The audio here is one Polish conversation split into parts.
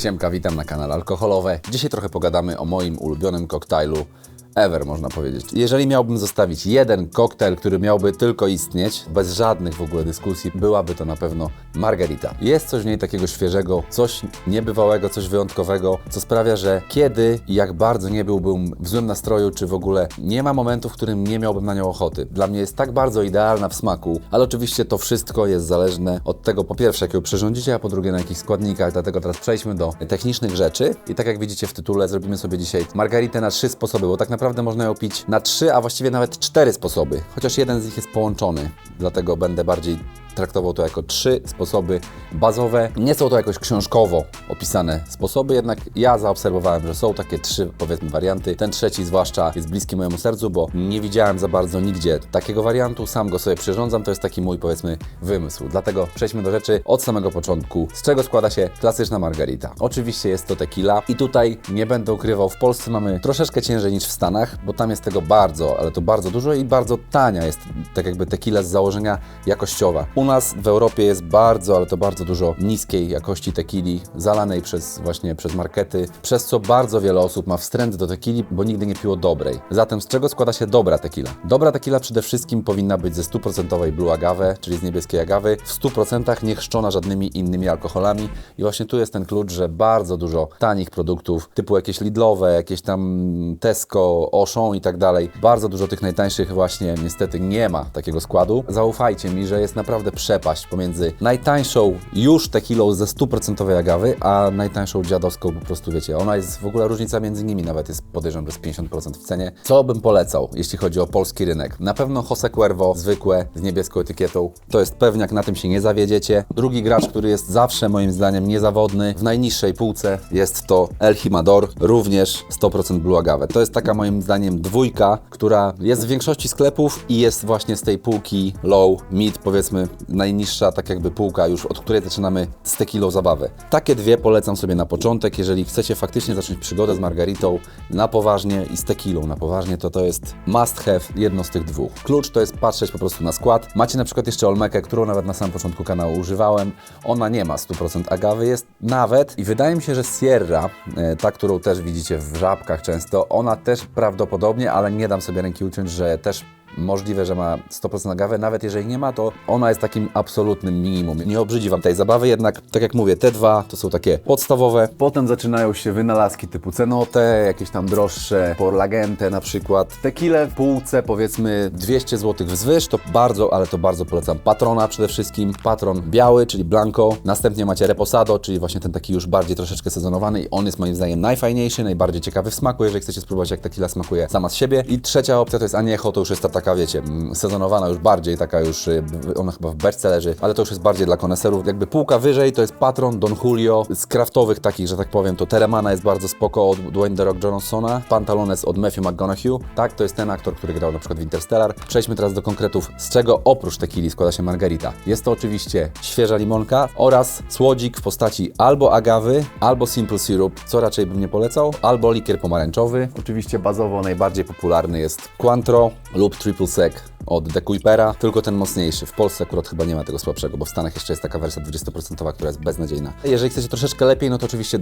Siemka, witam na kanale Alkoholowe. Dzisiaj trochę pogadamy o moim ulubionym koktajlu ever, można powiedzieć. Jeżeli miałbym zostawić jeden koktajl, który miałby tylko istnieć, bez żadnych w ogóle dyskusji, byłaby to na pewno margarita. Jest coś w niej takiego świeżego, coś niebywałego, coś wyjątkowego, co sprawia, że kiedy i jak bardzo nie byłbym w złym nastroju, czy w ogóle nie ma momentu, w którym nie miałbym na nią ochoty. Dla mnie jest tak bardzo idealna w smaku, ale oczywiście to wszystko jest zależne od tego, po pierwsze, jak ją przyrządzicie, a po drugie, na jakich składnikach. Dlatego teraz przejdźmy do technicznych rzeczy. I tak jak widzicie w tytule, zrobimy sobie dzisiaj margaritę na trzy sposoby, bo tak naprawdę można ją pić na trzy, a właściwie nawet cztery sposoby, chociaż jeden z nich jest połączony, dlatego będę bardziej traktował to jako trzy sposoby bazowe. Nie są to jakoś książkowo opisane sposoby, jednak ja zaobserwowałem, że są takie trzy, powiedzmy, warianty. Ten trzeci zwłaszcza jest bliski mojemu sercu, bo nie widziałem za bardzo nigdzie takiego wariantu, sam go sobie przyrządzam, to jest taki mój, powiedzmy, wymysł. Dlatego przejdźmy do rzeczy od samego początku. Z czego składa się klasyczna margarita? Oczywiście jest to tequila i tutaj nie będę ukrywał, w Polsce mamy troszeczkę ciężej niż w Stanach, bo tam jest tego bardzo, ale to bardzo dużo i bardzo tania jest tak jakby tequila z założenia jakościowa. U nas w Europie jest bardzo, ale to bardzo dużo niskiej jakości tequili, zalanej przez właśnie przez markety, przez co bardzo wiele osób ma wstręt do tequili, bo nigdy nie piło dobrej. Zatem z czego składa się dobra tequila? Dobra tequila przede wszystkim powinna być ze 100% blue agave, czyli z niebieskiej agawy, w 100% nie chrzczona żadnymi innymi alkoholami i właśnie tu jest ten klucz, że bardzo dużo tanich produktów, typu jakieś Lidlowe, jakieś tam Tesco, Auchan i tak dalej, bardzo dużo tych najtańszych właśnie niestety nie ma takiego składu. Zaufajcie mi, że jest naprawdę przepaść pomiędzy najtańszą już tequilą ze 100% agawy, a najtańszą dziadowską po prostu, wiecie, ona jest w ogóle różnica między nimi nawet jest podejrzewam, że z 50% w cenie. Co bym polecał, jeśli chodzi o polski rynek? Na pewno Jose Cuervo, zwykłe, z niebieską etykietą. To jest pewniak, na tym się nie zawiedziecie. Drugi gracz, który jest zawsze moim zdaniem niezawodny, w najniższej półce jest to El Jimador, również 100% Blue Agave. To jest taka moim zdaniem dwójka, która jest w większości sklepów i jest właśnie z tej półki low, mid, powiedzmy najniższa tak jakby półka już, od której zaczynamy z tequilą zabawę. Takie dwie polecam sobie na początek, jeżeli chcecie faktycznie zacząć przygodę z margaritą na poważnie i z tequilą na poważnie, to to jest must have, jedno z tych dwóch. Klucz to jest patrzeć po prostu na skład. Macie na przykład jeszcze Olmekę, którą nawet na samym początku kanału używałem. Ona nie ma 100% agawy, jest nawet i wydaje mi się, że Sierra, e, ta, którą też widzicie w żabkach często, ona też prawdopodobnie, ale nie dam sobie ręki uciąć, że też Możliwe, że ma 100% agawę, nawet jeżeli nie ma, to ona jest takim absolutnym minimum. Nie obrzydzi Wam tej zabawy, jednak tak jak mówię, te dwa to są takie podstawowe. Potem zaczynają się wynalazki typu cenote, jakieś tam droższe, porlagente na przykład. Tequile w półce powiedzmy 200 zł wzwyż, to bardzo, ale to bardzo polecam. Patrona przede wszystkim, patron biały, czyli blanco. Następnie macie reposado, czyli właśnie ten taki już bardziej troszeczkę sezonowany i on jest moim zdaniem najfajniejszy, najbardziej ciekawy w smaku, jeżeli chcecie spróbować jak tequila smakuje sama z siebie. I trzecia opcja to jest aniecho, to już jest ta taka, wiecie, sezonowana już bardziej, taka już, y, ona chyba w beczce leży, ale to już jest bardziej dla koneserów. Jakby półka wyżej to jest Patron, Don Julio, z kraftowych takich, że tak powiem, to Teremana jest bardzo spoko od Dwayne The Rock Johnsona, Pantalones od Matthew McConaughey, tak, to jest ten aktor, który grał na przykład w Interstellar. Przejdźmy teraz do konkretów, z czego oprócz tequili składa się margarita. Jest to oczywiście świeża limonka oraz słodzik w postaci albo agawy, albo simple syrup, co raczej bym nie polecał, albo likier pomarańczowy. Oczywiście bazowo najbardziej popularny jest Cointreau lub Triple Sec od The Kuipera, tylko ten mocniejszy. W Polsce akurat chyba nie ma tego słabszego, bo w Stanach jeszcze jest taka wersja 20%, która jest beznadziejna. Jeżeli chcecie troszeczkę lepiej, no to oczywiście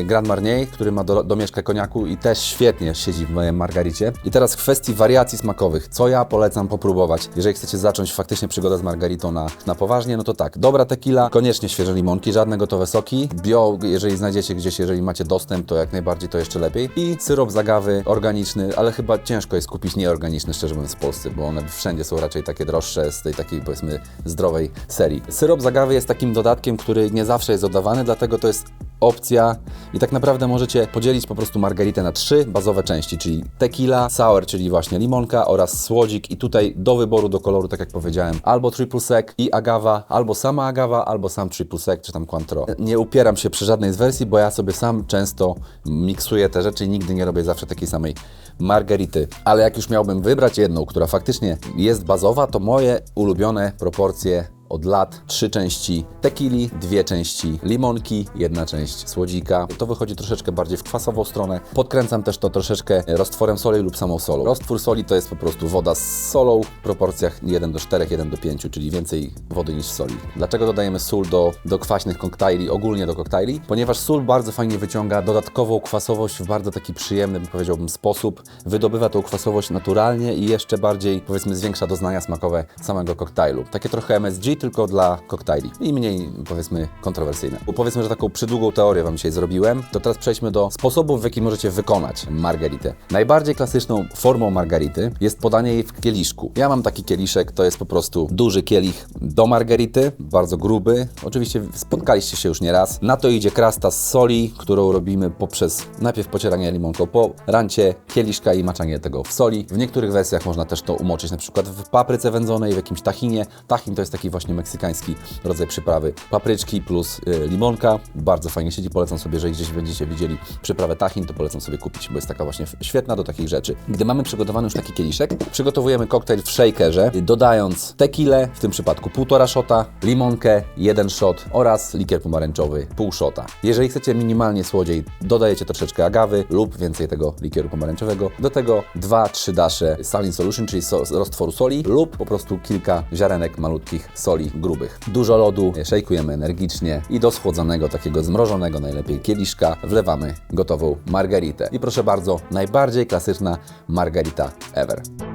y, Grand Marnier, który ma do, domieszkę koniaku i też świetnie siedzi w margaricie. I teraz w kwestii wariacji smakowych, co ja polecam popróbować, jeżeli chcecie zacząć faktycznie przygodę z margaritą na, na poważnie, no to tak, dobra tequila, koniecznie świeże limonki, żadne gotowe soki, bio, jeżeli znajdziecie gdzieś, jeżeli macie dostęp, to jak najbardziej to jeszcze lepiej. I syrop z agawy, organiczny, ale chyba ciężko jest kupić nieorganiczny, szczerze mówiąc, w Polsce, bo one wszędzie są raczej takie droższe z tej takiej powiedzmy zdrowej serii. Syrop z agawy jest takim dodatkiem, który nie zawsze jest dodawany, dlatego to jest opcja i tak naprawdę możecie podzielić po prostu margaritę na trzy bazowe części, czyli tequila, sour, czyli właśnie limonka oraz słodzik i tutaj do wyboru, do koloru, tak jak powiedziałem, albo triple sec i agawa, albo sama agawa, albo sam triple sec, czy tam Cointreau. Nie upieram się przy żadnej z wersji, bo ja sobie sam często miksuję te rzeczy i nigdy nie robię zawsze takiej samej margarity. Ale jak już miałbym wybrać jedną, która faktycznie jest bazowa, to moje ulubione proporcje od lat trzy części tequili, dwie części limonki, jedna część słodzika. To wychodzi troszeczkę bardziej w kwasową stronę. Podkręcam też to troszeczkę roztworem soli lub samą solą. Roztwór soli to jest po prostu woda z solą w proporcjach 1 do 4, 1 do 5, czyli więcej wody niż soli. Dlaczego dodajemy sól do, do kwaśnych koktajli, ogólnie do koktajli? Ponieważ sól bardzo fajnie wyciąga dodatkową kwasowość w bardzo taki przyjemny, powiedziałbym, sposób. Wydobywa tą kwasowość naturalnie i jeszcze bardziej, powiedzmy, zwiększa doznania smakowe samego koktajlu. Takie trochę MSG, tylko dla koktajli i mniej, powiedzmy, kontrowersyjne. Bo powiedzmy, że taką przydługą teorię Wam dzisiaj zrobiłem, to teraz przejdźmy do sposobów, w jaki możecie wykonać margaritę. Najbardziej klasyczną formą margarity jest podanie jej w kieliszku. Ja mam taki kieliszek, to jest po prostu duży kielich do margarity, bardzo gruby. Oczywiście spotkaliście się już nieraz. Na to idzie krasta z soli, którą robimy poprzez najpierw pocieranie limonką po rancie kieliszka i maczanie tego w soli. W niektórych wersjach można też to umoczyć na przykład w papryce wędzonej, w jakimś tahinie. Tahin to jest taki właśnie meksykański rodzaj przyprawy. Papryczki plus y, limonka. Bardzo fajnie siedzi. Polecam sobie, jeżeli gdzieś będziecie widzieli przyprawę tahin, to polecam sobie kupić, bo jest taka właśnie świetna do takich rzeczy. Gdy mamy przygotowany już taki kieliszek, przygotowujemy koktajl w shakerze, y, dodając tequilę, w tym przypadku półtora szota, limonkę, jeden shot oraz likier pomarańczowy, pół szota. Jeżeli chcecie minimalnie słodziej, dodajecie troszeczkę agawy lub więcej tego likieru pomarańczowego. Do tego 2-3 dasze saline solution, czyli so, roztworu soli lub po prostu kilka ziarenek malutkich soli grubych. Dużo lodu, szejkujemy energicznie i do schłodzonego, takiego zmrożonego najlepiej kieliszka wlewamy gotową margaritę. I proszę bardzo, najbardziej klasyczna margarita ever.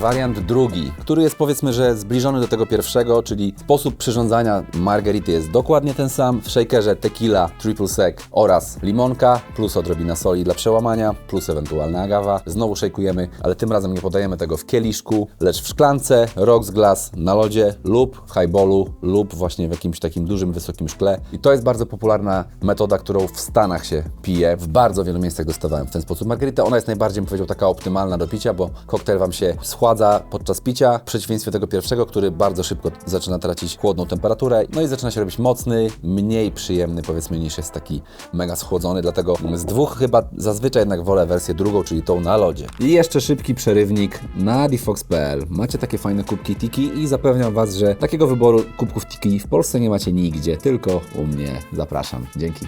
Wariant drugi, który jest powiedzmy, że zbliżony do tego pierwszego, czyli sposób przyrządzania margarity jest dokładnie ten sam. W shakerze tequila, triple sec oraz limonka, plus odrobina soli dla przełamania, plus ewentualna agawa. Znowu szejkujemy, ale tym razem nie podajemy tego w kieliszku, lecz w szklance, rocks glass na lodzie lub w highballu lub właśnie w jakimś takim dużym, wysokim szkle. I to jest bardzo popularna metoda, którą w Stanach się pije. W bardzo wielu miejscach dostawałem w ten sposób margaritę. Ona jest najbardziej, bym powiedział, taka optymalna do picia, bo koktajl Wam się schładza podczas picia, w przeciwieństwie tego pierwszego, który bardzo szybko zaczyna tracić chłodną temperaturę, no i zaczyna się robić mocny, mniej przyjemny powiedzmy niż jest taki mega schłodzony, dlatego z dwóch chyba zazwyczaj jednak wolę wersję drugą, czyli tą na lodzie. I jeszcze szybki przerywnik na difox.pl. Macie takie fajne kubki tiki i zapewniam Was, że takiego wyboru kubków tiki w Polsce nie macie nigdzie, tylko u mnie. Zapraszam. Dzięki.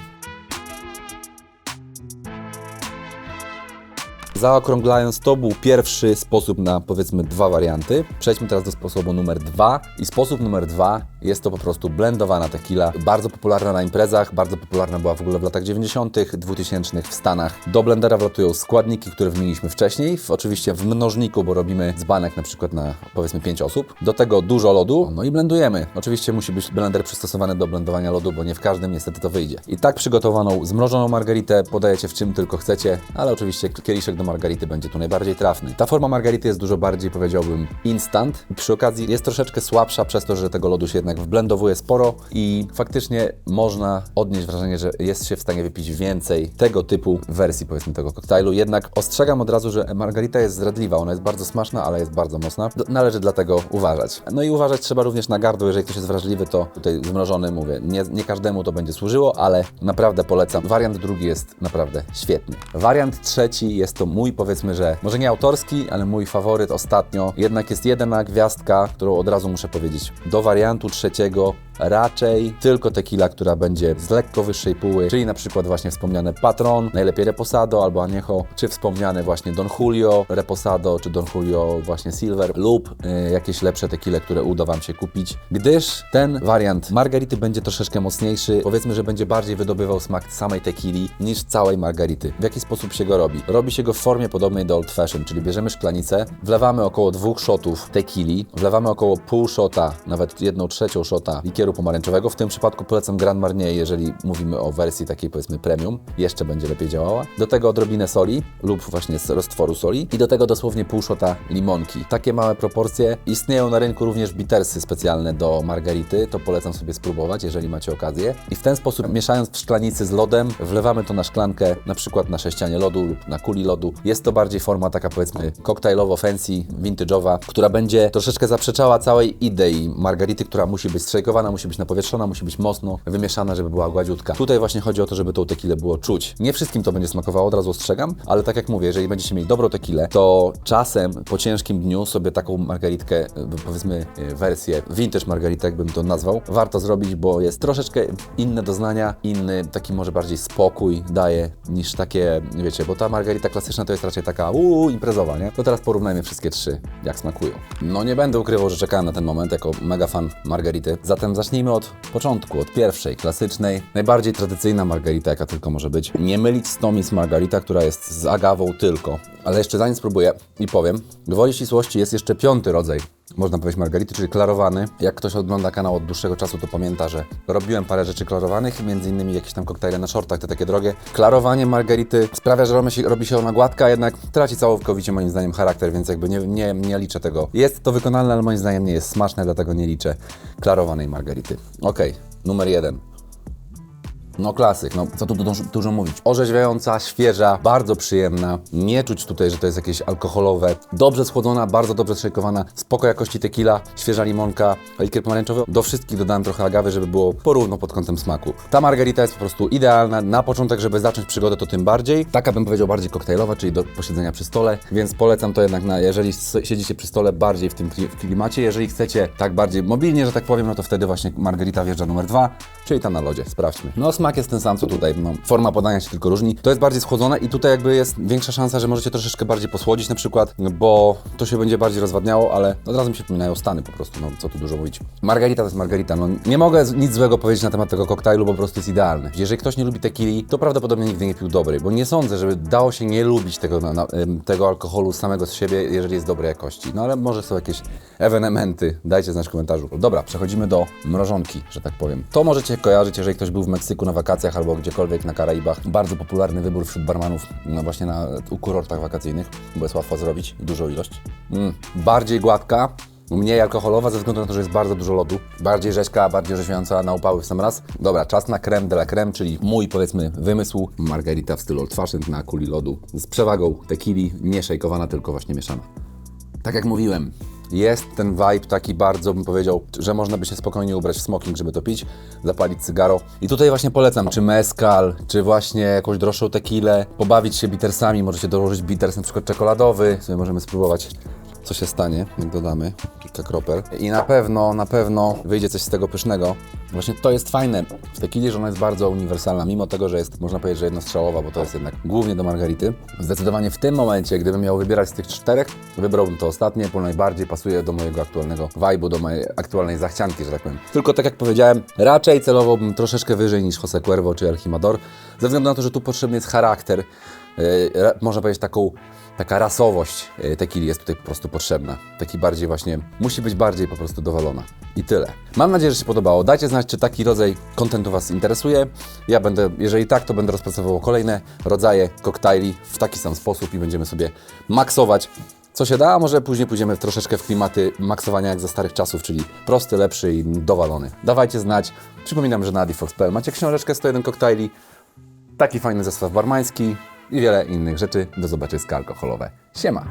Zaokrąglając, to był pierwszy sposób na powiedzmy dwa warianty. Przejdźmy teraz do sposobu numer dwa. I sposób numer dwa jest to po prostu blendowana tequila. Bardzo popularna na imprezach, bardzo popularna była w ogóle w latach 90., 2000 w Stanach. Do blendera wlatują składniki, które wymieniliśmy wcześniej. W, oczywiście w mnożniku, bo robimy dzbanek na przykład na powiedzmy 5 osób. Do tego dużo lodu, no i blendujemy. Oczywiście musi być blender przystosowany do blendowania lodu, bo nie w każdym niestety to wyjdzie. I tak przygotowaną, zmrożoną margaritę podajecie w czym tylko chcecie, ale oczywiście kieliszek do będzie tu najbardziej trafny. Ta forma margarity jest dużo bardziej, powiedziałbym, instant. Przy okazji jest troszeczkę słabsza przez to, że tego lodu się jednak wblendowuje sporo i faktycznie można odnieść wrażenie, że jest się w stanie wypić więcej tego typu wersji, powiedzmy, tego koktajlu. Jednak ostrzegam od razu, że margarita jest zdradliwa. Ona jest bardzo smaczna, ale jest bardzo mocna. Należy dlatego uważać. No i uważać trzeba również na gardło. Jeżeli ktoś jest wrażliwy, to tutaj zmrożony, mówię, nie, nie każdemu to będzie służyło, ale naprawdę polecam. Wariant drugi jest naprawdę świetny. Wariant trzeci jest to mój, powiedzmy, że może nie autorski, ale mój faworyt ostatnio. Jednak jest jedna gwiazdka, którą od razu muszę powiedzieć. Do wariantu trzeciego raczej tylko tequila, która będzie z lekko wyższej póły, czyli na przykład właśnie wspomniane Patron, najlepiej Reposado albo Añejo, czy wspomniane właśnie Don Julio Reposado, czy Don Julio właśnie Silver lub y, jakieś lepsze tequile, które uda Wam się kupić, gdyż ten wariant margarity będzie troszeczkę mocniejszy, powiedzmy, że będzie bardziej wydobywał smak samej tequili niż całej margarity. W jaki sposób się go robi? Robi się go w formie podobnej do Old Fashion, czyli bierzemy szklanicę, wlewamy około dwóch shotów tequili, wlewamy około pół shota, nawet jedną trzecią shota likieru pomarańczowego. W tym przypadku polecam Grand Marnier, jeżeli mówimy o wersji takiej powiedzmy premium, jeszcze będzie lepiej działała. Do tego odrobinę soli lub właśnie z roztworu soli i do tego dosłownie pół shota limonki. Takie małe proporcje. Istnieją na rynku również bittersy specjalne do margarity, to polecam sobie spróbować, jeżeli macie okazję. I w ten sposób mieszając w szklanicy z lodem, wlewamy to na szklankę, na przykład na sześcianie lodu lub na kuli lodu. Jest to bardziej forma taka powiedzmy koktajlowo fancy, vintage'owa, która będzie troszeczkę zaprzeczała całej idei margarity, która musi być strzejkowana, musi być napowietrzona, musi być mocno wymieszana, żeby była gładziutka. Tutaj właśnie chodzi o to, żeby tą tequilę było czuć. Nie wszystkim to będzie smakowało, od razu ostrzegam, ale tak jak mówię, jeżeli będziecie mieli dobrą tequilę, to czasem po ciężkim dniu sobie taką margaritkę, e, powiedzmy e, wersję vintage margaritę, jakbym to nazwał, warto zrobić, bo jest troszeczkę inne doznania, inny taki może bardziej spokój daje niż takie, wiecie, bo ta margarita klasyczna to jest raczej taka uuu, imprezowa, nie? To teraz porównajmy wszystkie trzy, jak smakują. No nie będę ukrywał, że czekałem na ten moment jako mega fan margarity. Zatem zacznijmy od początku, od pierwszej, klasycznej, najbardziej tradycyjna margarita, jaka tylko może być. Nie mylić z Tomis margarita, która jest z agawą tylko. Ale jeszcze zanim spróbuję i powiem, gwoli ścisłości jest jeszcze piąty rodzaj można powiedzieć margarity, czyli klarowany. Jak ktoś ogląda kanał od dłuższego czasu, to pamięta, że robiłem parę rzeczy klarowanych, między innymi jakieś tam koktajle na shortach, te takie drogie. Klarowanie margarity sprawia, że robi się, ona gładka, jednak traci całkowicie moim zdaniem charakter, więc jakby nie, nie, nie liczę tego. Jest to wykonalne, ale moim zdaniem nie jest smaczne, dlatego nie liczę klarowanej margarity. Okej, numer jeden. No klasyk, no co tu dużo, mówić. Orzeźwiająca, świeża, bardzo przyjemna. Nie czuć tutaj, że to jest jakieś alkoholowe. Dobrze schłodzona, bardzo dobrze szejkowana. Spoko jakości tequila, świeża limonka, likier pomarańczowy. Do wszystkich dodałem trochę agawy, żeby było porówno pod kątem smaku. Ta margarita jest po prostu idealna na początek, żeby zacząć przygodę, to tym bardziej. Taka bym powiedział bardziej koktajlowa, czyli do posiedzenia przy stole, więc polecam to jednak na, jeżeli siedzicie przy stole bardziej w tym klimacie. Jeżeli chcecie tak bardziej mobilnie, że tak powiem, no to wtedy właśnie margarita wjeżdża numer dwa, czyli ta na lodzie. Sprawdźmy. No smak jest ten sam co tutaj, no, forma podania się tylko różni. To jest bardziej schłodzone i tutaj jakby jest większa szansa, że możecie troszeczkę bardziej posłodzić na przykład, bo to się będzie bardziej rozwadniało, ale od razu mi się przypominają Stany po prostu, no co tu dużo mówić. Margarita to jest margarita, no nie mogę nic złego powiedzieć na temat tego koktajlu, bo po prostu jest idealny. Jeżeli ktoś nie lubi tequili, to prawdopodobnie nigdy nie pił dobrej, bo nie sądzę, żeby dało się nie lubić tego, tego alkoholu samego z siebie, jeżeli jest dobrej jakości. No ale może są jakieś ewenementy, dajcie znać w komentarzu. Dobra, przechodzimy do mrożonki, że tak powiem. To możecie kojarzyć, jeżeli ktoś był w Meksyku na wakacjach albo gdziekolwiek na Karaibach. Bardzo popularny wybór wśród barmanów, no właśnie na u kurortach wakacyjnych, bo jest łatwo zrobić dużą ilość. Mm. Bardziej gładka, Mniej alkoholowa ze względu na to, że jest bardzo dużo lodu. Bardziej rzeźka, bardziej orzeźwiająca na upały w sam raz. Dobra, czas na creme de la creme, czyli mój powiedzmy wymysł. Margarita w stylu old fashioned na kuli lodu. Z przewagą tequili, nie szejkowana, tylko właśnie mieszana. Tak jak mówiłem, jest ten vibe taki bardzo, bym powiedział, że można by się spokojnie ubrać w smoking, żeby to pić, zapalić cygaro. I tutaj właśnie polecam, czy mezcal, czy właśnie jakąś droższą tequilę, pobawić się bittersami, możecie dołożyć bitters na przykład czekoladowy, sobie możemy spróbować co się stanie, jak dodamy kilka kropel. I na pewno, na pewno wyjdzie coś z tego pysznego. Właśnie to jest fajne w tequili, że ona jest bardzo uniwersalna, mimo tego, że jest, można powiedzieć, że jednostrzałowa, bo to jest jednak głównie do margarity. Zdecydowanie w tym momencie, gdybym miał wybierać z tych czterech, wybrałbym to ostatnie, bo najbardziej pasuje do mojego aktualnego vibe'u, do mojej aktualnej zachcianki, że tak powiem. Tylko tak jak powiedziałem, raczej celowałbym troszeczkę wyżej niż Jose Cuervo czy El Jimador, ze względu na to, że tu potrzebny jest charakter, yy, można powiedzieć taką taka rasowość e, tequili jest tutaj po prostu potrzebna. Taki bardziej właśnie, musi być bardziej po prostu dowalona. I tyle. Mam nadzieję, że się podobało. Dajcie znać, czy taki rodzaj kontentu Was interesuje. Ja będę, jeżeli tak, to będę rozpracował kolejne rodzaje koktajli w taki sam sposób i będziemy sobie maksować co się da, a może później pójdziemy troszeczkę w klimaty maksowania jak za starych czasów, czyli prosty, lepszy i dowalony. Dawajcie znać. Przypominam, że na adifox.pl macie książeczkę 101 koktajli, taki fajny zestaw barmański i wiele innych rzeczy. Do zobaczyska alkoholowe. Siema!